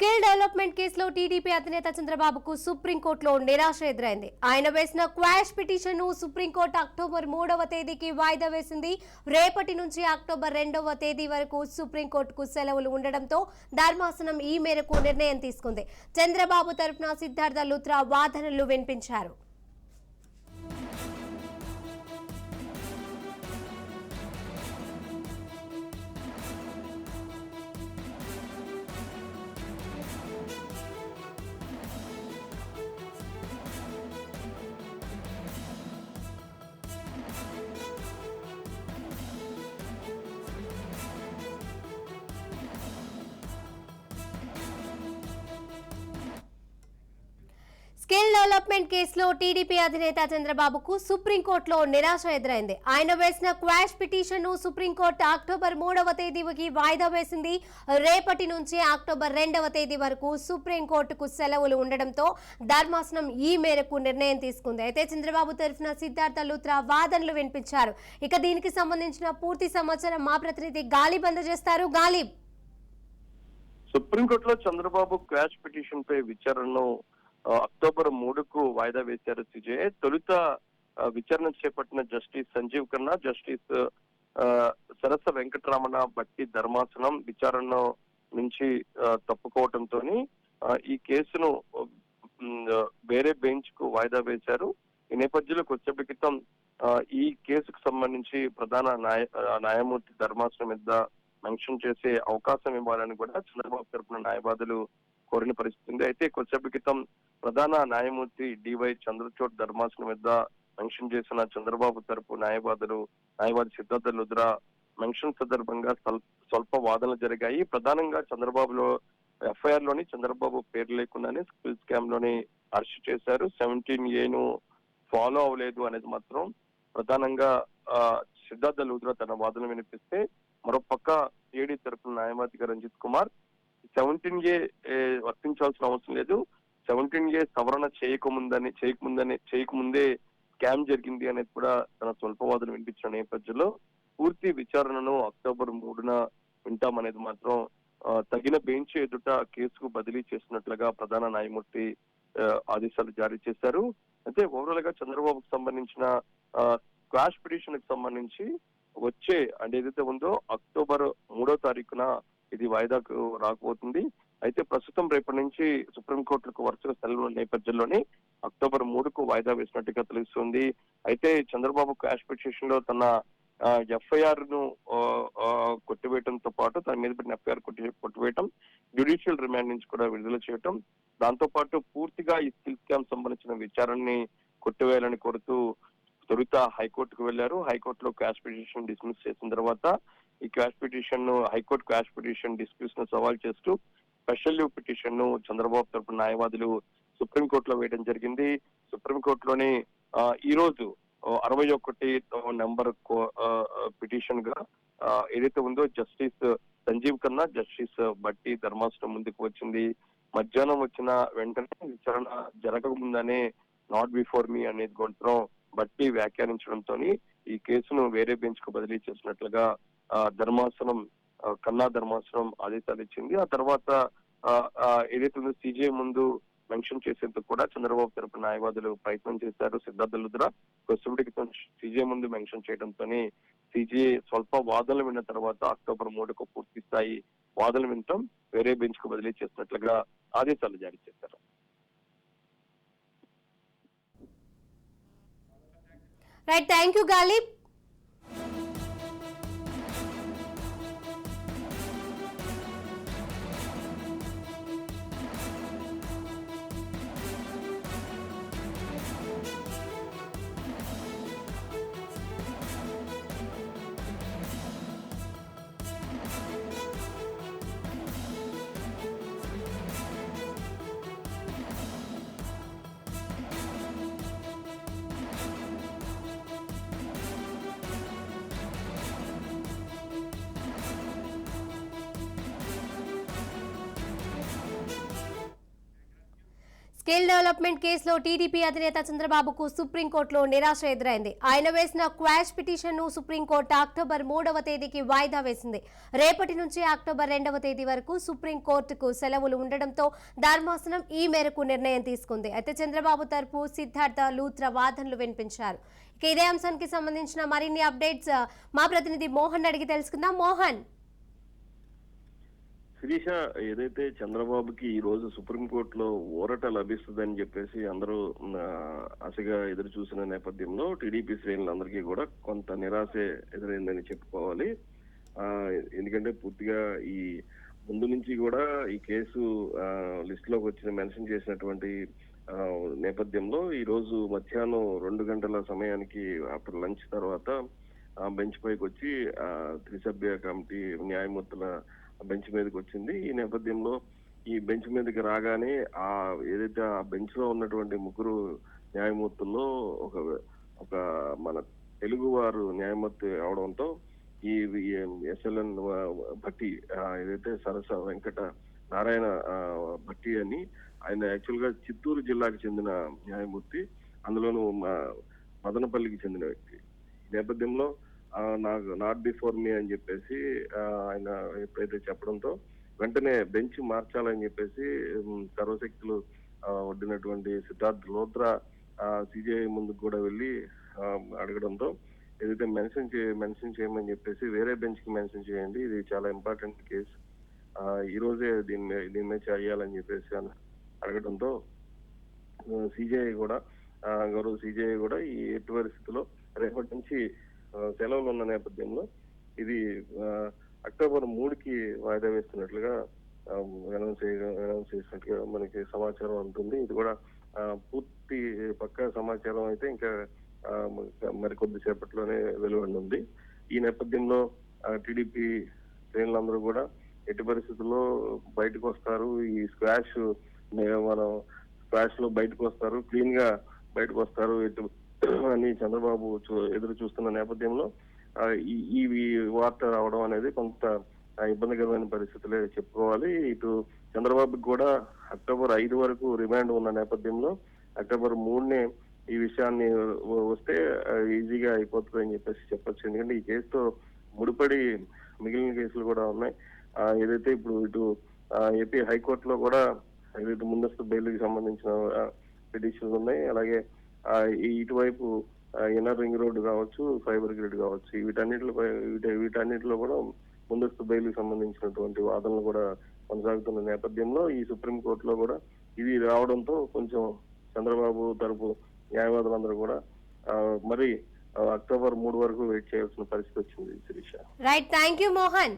Skill development కేసులో TDP అధినేత చంద్రబాబుకు సుప్రీంకోర్టులో నిరాశ ఎదురైంది. ఆయన వేసిన క్వాష్ పిటిషన్ను సుప్రీంకోర్టు అక్టోబర్ మూడవ తేదీకి వాయిదా వేసింది. రేపటి నుంచి అక్టోబర్ రెండవ తేదీ వరకు సుప్రీంకోర్టుకు సెలవులు ఉండడంతో ధర్మాసనం ఈ మేరకు నిర్ణయం తీసుకుంది. చంద్రబాబు తరఫున సిద్ధార్థ లుత్రా వాదనలు వినిపించారు. డెవలప్మెంట్ కేసులో టీడీపీ అధినేత చంద్రబాబుకు సుప్రీంకోర్టులో నిరాశ ఎదురైంది. ఆయన వేసిన క్వాష్ పిటిషన్ను సుప్రీంకోర్టు అక్టోబర్ మూడవ తేదీకి వాయిదా వేసింది. రేపటి నుంచి అక్టోబర్ రెండవ తేదీ వరకు సుప్రీంకోర్టుకు సెలవులు ఉండడంతో ధర్మాసనం ఈ మేరకు నిర్ణయం తీసుకుంది. అయితే చంద్రబాబు తరఫున సిద్ధార్థ లూత్రా వాదనలు వినిపించారు. ఇక దీనికి సంబంధించిన పూర్తి సమాచారం మా ప్రతినిధి గాలిబ్ అందజేస్తారు. గాలిబ్. సుప్రీంకోర్టులో చంద్రబాబు క్వాష్ పిటిషన్ పై విచారణను అక్టోబర్ మూడుకు వాయిదా వేశారు సిజే తొలుత విచారణ చేపట్టిన జస్టిస్ సంజీవ్ ఖన్నా జస్టిస్ సరస వెంకటరమణ బట్టి ధర్మాసనం విచారణ నుంచి తప్పుకోవడంతో ఈ కేసును వేరే బెంచ్కు వాయిదా వేశారు. ఈ నేపథ్యంలో కొద్దిసేపటి క్రితం ఈ కేసుకు సంబంధించి ప్రధాన న్యాయ న్యాయమూర్తి ధర్మాసనం మీద మెన్షన్ చేసే అవకాశం ఇవ్వాలని కూడా చంద్రబాబు తరపున న్యాయవాదులు కోరిన పరిస్థితి ఉంది అయితే కొద్దిసేపు క్రితం ప్రధాన న్యాయమూర్తి డివై చంద్రచోట్ ధర్మాసనం వద్ద మెన్షన్ చేసిన చంద్రబాబు తరపు న్యాయవాదులు న్యాయవాది సిద్ధార్థ లుద్రా మెన్షన్ సందర్భంగా స్వల్- స్వల్ప వాదనలు జరిగాయి. ప్రధానంగా చంద్రబాబులో ఎఫ్ఐఆర్లోని చంద్రబాబు పేరు లేకుండానే స్కిల్ స్కామ్లోని అరెస్ట్ చేశారు. సెవెంటీన్ ఏను ఫాలో అవ్వలేదు అనేది మాత్రం ప్రధానంగా సిద్ధార్థ లూద్రా తన వాదన వినిపిస్తే మరోపక్క ఏడీ తరపున న్యాయవాదిగా రంజిత్ కుమార్ సెవెంటీన్ ఏ వర్తించాల్సిన అవసరం లేదు. సెవెంటీన్ ఏ సవరణ చేయకముందని చేయకముందని చేయకముందే స్కామ్ జరిగింది అనేది కూడా తన స్వల్పవాదులు వినిపించిన నేపథ్యంలో పూర్తి విచారణను అక్టోబర్ మూడున వింటామనేది మాత్రం తగిన బెంచ్ ఎదుట కేసుకు బదిలీ చేసినట్లుగా ప్రధాన న్యాయమూర్తి ఆదేశాలు జారీ చేశారు. అయితే ఓవరాల్గా చంద్రబాబుకు సంబంధించిన క్వాష్ పిటిషన్కి సంబంధించి వచ్చే అంటే ఏదైతే ఉందో అక్టోబర్ మూడో తారీఖున ఇది వాయిదాకు రాకపోతుంది. అయితే ప్రస్తుతం రేపటి నుంచి సుప్రీంకోర్టుకు వరుసగా సెలవుల నేపథ్యంలోనే అక్టోబర్ మూడుకు వాయిదా వేసినట్టుగా తెలుస్తుంది. అయితే చంద్రబాబు క్యాష్ పిటిషన్లో తన ఎఫ్ఐఆర్ను కొట్టివేయడంతో పాటు తన మీద పెట్టిన ఎఫ్ఐఆర్ కొట్టి కొట్టివేయటం జ్యుడిషియల్ రిమాండ్ నుంచి కూడా విడుదల చేయటం దాంతో పాటు పూర్తిగా ఈ స్కిల్ స్కామ్ సంబంధించిన విచారణని కొట్టివేయాలని కోరుతూ తొలుత హైకోర్టుకు వెళ్ళారు హైకోర్టులో క్యాష్ పిటిషన్ డిస్మిస్ చేసిన తర్వాత ఈ క్వాష్ పిటిషన్ను హైకోర్టు క్వాష్ పిటిషన్ డిస్మిస్ను సవాల్ చేస్తూ స్పెషల్ లీవ్ పిటిషన్ను చంద్రబాబు తరపు న్యాయవాదులు సుప్రీంకోర్టులో వేయడం జరిగింది. సుప్రీంకోర్టులోని ఈ రోజు అరవై ఒకటి నెంబర్ పిటిషన్గా ఏదైతే ఉందో జస్టిస్ సంజీవ్ ఖన్నా జస్టిస్ బట్టి ధర్మాసనం ముందుకు వచ్చింది. మధ్యాహ్నం వచ్చిన వెంటనే విచారణ జరగకముందనే నాట్ బిఫోర్ మీ అనేది గొంతరం బట్టి వ్యాఖ్యానించడంతో ఈ కేసును వేరే బెంచ్కు బదిలీ చేసినట్లుగా ధర్మాసనం కన్నా ధర్మాసనం ఆదేశాలు ఇచ్చింది. ఆ తర్వాత ఏదైతే ఉందో సిజే ముందు మెన్షన్ చేసేందుకు కూడా చంద్రబాబు తరపు న్యాయవాదులు ప్రయత్నం చేశారు సిద్ధార్థ లుద్రా. కొద్దిసేపటికి సిజే ముందు మెన్షన్ చేయడంతో సిజే స్వల్ప వాదనలు విన్న తర్వాత అక్టోబర్ మూడుకు పూర్తి స్థాయి వాదనలు వినటం వేరే బెంచ్కు బదిలీ చేసినట్లుగా ఆదేశాలు జారీ చేశారు. Right thank you Ghalib skill development కేసులో టీడీపీ అధినేత చంద్రబాబుకు సుప్రీంకోర్టులో నిరాశ ఎదురైంది. ఆయన వేసిన క్వాష్ పిటిషన్ను సుప్రీంకోర్టు అక్టోబర్ మూడవ తేదీకి వాయిదా వేసింది. రేపటి నుంచి అక్టోబర్ రెండవ తేదీ వరకు సుప్రీంకోర్టుకు సెలవులు ఉండడంతో ధర్మాసనం ఈ మేరకు నిర్ణయం తీసుకుంది. అయితే చంద్రబాబు తరపు సిద్ధార్థ లూత్ర వాదనలు వినిపించారు. ఇక ఇదే అంశానికి సంబంధించిన మరిన్ని అప్డేట్స్ మా ప్రతినిధి మోహన్ అడిగి తెలుసుకుందాం. మోహన్. శిరీష ఏదైతే చంద్రబాబుకి ఈ రోజు సుప్రీంకోర్టులో ఊరట లభిస్తుందని చెప్పేసి అందరూ ఆశగా ఎదురు చూసిన నేపథ్యంలో టీడీపీ శ్రేణులందరికీ కూడా కొంత నిరాశ ఎదురైందని చెప్పుకోవాలి. ఎందుకంటే పూర్తిగా ఈ ముందు నుంచి కూడా ఈ కేసు లిస్ట్లోకి వచ్చిన మెన్షన్ చేసినటువంటి నేపథ్యంలో ఈ రోజు మధ్యాహ్నం రెండు గంటల సమయానికి అప్పుడు లంచ్ తర్వాత బెంచ్ పైకి వచ్చి త్రిసభ్య కమిటీ న్యాయమూర్తుల బెంచ్ మీదకి వచ్చింది. ఈ నేపథ్యంలో ఈ బెంచ్ మీదకి రాగానే ఆ ఏదైతే ఆ బెంచ్లో ఉన్నటువంటి ముగ్గురు న్యాయమూర్తుల్లో ఒక ఒక మన తెలుగు వారు న్యాయమూర్తి అవడంతో ఈ ఎస్ఎల్ఎన్ భట్టి ఏదైతే సరస వెంకట నారాయణ భట్టి అని ఆయన యాక్చువల్గా చిత్తూరు జిల్లాకు చెందిన న్యాయమూర్తి. అందులోనూ మా మదనపల్లికి చెందిన వ్యక్తి. నేపథ్యంలో నాకు నాట్ బిఫోర్ మీ అని చెప్పేసి ఆయన ఎప్పుడైతే చెప్పడంతో వెంటనే బెంచ్ మార్చాలని చెప్పేసి సర్వశక్తులు వడ్డినటువంటి ఒడ్డినటువంటి సిద్ధార్థ్ లోత్రా సిజిఐ ముందుకు కూడా వెళ్ళి అడగడంతో ఏదైతే మెన్షన్ చే మెన్షన్ చేయమని చెప్పేసి వేరే బెంచ్కి మెన్షన్ చేయండి. ఇది చాలా ఇంపార్టెంట్ కేసు. ఈ రోజే దీని దీని మీద చేయాలని చెప్పేసి అని అడగడంతో సిజిఐ కూడా గౌరవ సిజిఐ కూడా ఈ ఎటువంటి స్థితిలో రేపటి నుంచి సెలవులు ఉన్న నేపథ్యంలో ఇది అక్టోబర్ మూడుకి వాయిదా వేస్తున్నట్లుగా అనౌన్స్ అనౌన్స్ చేసినట్లుగా మనకి సమాచారం ఉంటుంది ఇది కూడా పూర్తి పక్క సమాచారం అయితే ఇంకా మరికొద్ది మరి కొద్దిసేపట్లోనే వెలువడనుంది. ఈ నేపథ్యంలో టీడీపీ శ్రేణులందరూ కూడా ఎట్టి పరిస్థితుల్లో బయటకు వస్తారు. ఈ స్క్వాష్ మనం స్క్వాష్లో బయటకు వస్తారు. క్లీన్గా బయటకు వస్తారు. ఎటు అని చంద్రబాబు చూ- ఎదురు చూస్తున్న నేపథ్యంలో ఈ వార్త రావడం అనేది కొంత ఇబ్బందికరమైన పరిస్థితులే చెప్పుకోవాలి. ఇటు చంద్రబాబుకి కూడా అక్టోబర్ ఐదు వరకు రిమాండ్ ఉన్న నేపథ్యంలో అక్టోబర్ మూడునే ఈ విషయాన్ని వస్తే ఈజీగా అయిపోతుంది అని చెప్పేసి చెప్పొచ్చు. ఎందుకంటే ఈ కేసుతో ముడిపడి మిగిలిన కేసులు కూడా ఉన్నాయి. ఏదైతే ఇప్పుడు ఇటు ఏపీ హైకోర్టులో కూడా ఏదైతే ముందస్తు బెయిల్కి సంబంధించిన పిటిషన్లు ఉన్నాయి అలాగే ఇటువైపు ఇన్నర్ రింగ్ రోడ్డు కావచ్చు ఫైబర్ గ్రిడ్ కావచ్చు వీటన్నిటిలో వీటి వీటన్నిటిలో కూడా ముందస్తు బెయిల్కి సంబంధించినటువంటి వాదనలు కూడా కొనసాగుతున్న నేపథ్యంలో ఈ సుప్రీం కోర్టులో కూడా ఇది రావడంతో కొంచెం చంద్రబాబు తరపు న్యాయవాదులందరూ కూడా మరి అక్టోబర్ మూడు వరకు వెయిట్ చేయాల్సిన పరిస్థితి వచ్చింది Sirisha. Right thank you Mohan